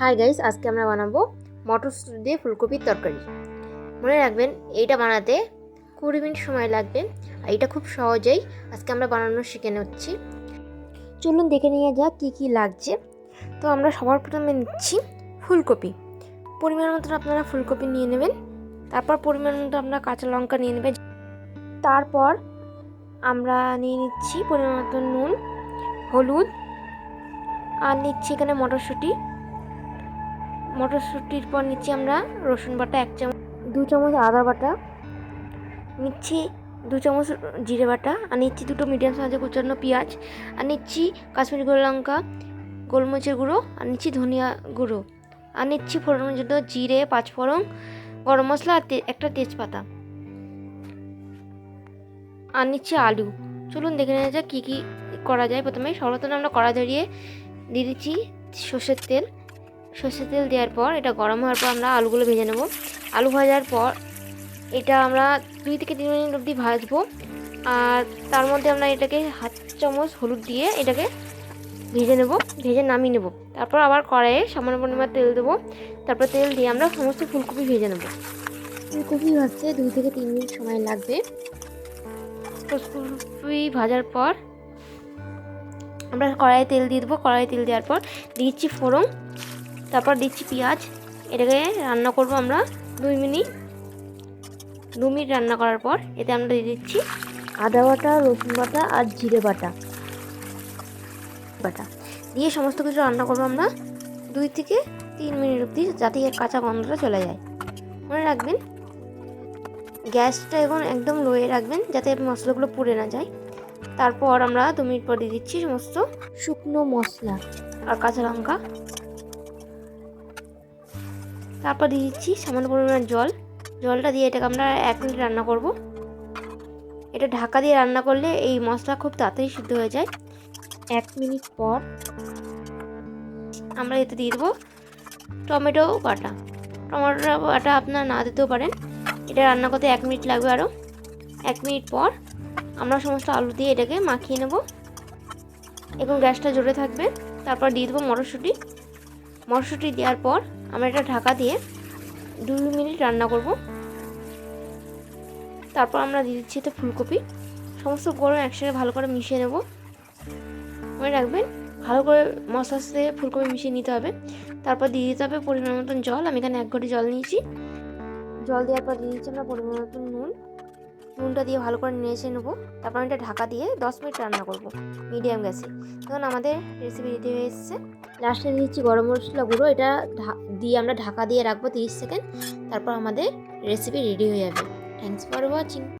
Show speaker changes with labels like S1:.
S1: Hi guys আজকে আমরা বানাবো মটরশুঁটি দিয়ে ফুলকপির তরকারি। মনে রাখবেন, এইটা বানাতে কুড়ি মিনিট সময় লাগবে, আর এটা খুব সহজেই আজকে আমরা বানানো শিখে নিচ্ছি। চলুন দেখে নিয়ে যাক কী কী লাগছে। তো আমরা সবার প্রথমে নিচ্ছি ফুলকপি। পরিমাণ মতো আপনারা ফুলকপি নিয়ে নেবেন, তারপর পরিমাণ মতো আপনারা কাঁচা লঙ্কা নিয়ে নেবেন। তারপর আমরা নিয়ে নিচ্ছি পরিমাণ মতো নুন, হলুদ, আর নিচ্ছি এখানে মটরশুঁটি। মটরশুঁটির পর নিচ্ছি আমরা রসুন বাটা, এক চামচ, দু চামচ আদা বাটা, নিচ্ছি দু চামচ জিরে বাটা, আর নিচ্ছি দুটো মিডিয়াম সাইজে কুচানো পেঁয়াজ, আর নিচ্ছি কাশ্মীরি গোল লঙ্কা, গোলমরিচের গুঁড়ো, আর নিচ্ছি ধনিয়া গুঁড়ো, আর নিচ্ছি ফোড়নের জন্য জিরে, পাঁচফোড়ন, গরম মশলা, আর একটা তেজপাতা, আর নিচ্ছি আলু। চলুন দেখে নেওয়া যাক কী কী করা যায় প্রথমে। সর্বপ্রথম আমরা কড়া ধরিয়ে দিয়ে দিচ্ছি সর্ষের তেল। সর্ষের তেল দেওয়ার পর, এটা গরম হওয়ার পর আমরা আলুগুলো ভেজে নেব। আলু ভাজার পর এটা আমরা দুই থেকে তিন মিনিট অবধি ভাজবো। আর তার মধ্যে আমরা এটাকে হাত চামচ হলুদ দিয়ে এটাকে ভেজে নেব, ভেজে নামিয়ে নেব। তারপর আবার কড়াইয়ে সামান্য পরিমাণ তেল দেবো। তারপর তেল দিয়ে আমরা সমস্ত ফুলকপি ভেজে নেব। ফুলকপি ভাজতে দুই থেকে তিন মিনিট সময় লাগবে। ফুলকপি ভাজার পর আমরা কড়াইয়ে তেল দিয়ে দেবো। কড়াইয়ে তেল দেওয়ার পর দিচ্ছি ফোড়ন। তারপর দিচ্ছি পেঁয়াজ। এটাকে রান্না করব আমরা দুই মিনিট। দু মিনিট রান্না করার পর এতে আমরা দিয়ে দিচ্ছি আদা বাটা, রসুন বাটা আর জিরে বাটা। বাটা। দিয়ে সমস্ত কিছু রান্না করব আমরা দুই থেকে তিন মিনিট অবধি যাতে কাঁচা গন্ধটা চলে যায়। মনে রাখবেন, গ্যাসটা এখন একদম লোয়ে রাখবেন যাতে মশলাগুলো পুড়ে না যায়। তারপর আমরা দু মিনিট পর দিয়ে দিচ্ছি সমস্ত শুকনো মশলা আর কাঁচা লঙ্কা। তারপর দিয়ে দিচ্ছি সামান্য পরিমাণ জল। জলটা দিয়ে এটাকে আমরা এক মিনিট রান্না করব। এটা ঢাকা দিয়ে রান্না করলে এই মশলা খুব তাড়াতাড়ি সিদ্ধ হয়ে যায়। এক মিনিট পর আমরা এতে দিয়ে দেবো টমেটো বাটা। টমেটো বাটা আপনার না দিতেও পারেন। এটা রান্না করতে এক মিনিট লাগবে আরও এক মিনিট পর আমরা সমস্ত আলু দিয়ে এটাকে মাখিয়ে নেব। এবং গ্যাসটা জোরে থাকবে। তারপর দিয়ে দেবো মটরশুঁটি। মটরশুঁটি দেওয়ার পর আমরা এটা ঢাকা দিয়ে দু মিনিট রান্না করব। তারপর আমরা দিয়ে দিচ্ছি এটা ফুলকপি। সমস্ত গরম একসাথে ভালো করে মিশিয়ে নেব। মনে রাখবেন, ভালো করে মশলা সাথে ফুলকপি মিশিয়ে নিতে হবে। তারপর দিয়ে দিতে হবে পরিমাণ মতন জল। আমি এখানে এক ঘটি জল নিয়েছি। জল দেওয়ার পর দিয়ে দিচ্ছি আমরা পরিমাণ মতন নুন। নুনটা দিয়ে ভালো করে নেড়ে নেব। তারপর আমি এটা ঢাকা দিয়ে দশ মিনিট রান্না করব, মিডিয়াম গ্যাসে। তখন আমাদের রেসিপি রেডি হয়ে এসেছে। লাস্টে দিচ্ছি গরম মশলা গুঁড়ো। এটা দিয়ে আমরা ঢাকা দিয়ে রাখব তিরিশ সেকেন্ড। তারপর আমাদের রেসিপি রেডি হয়ে যাবে। Thanks for watching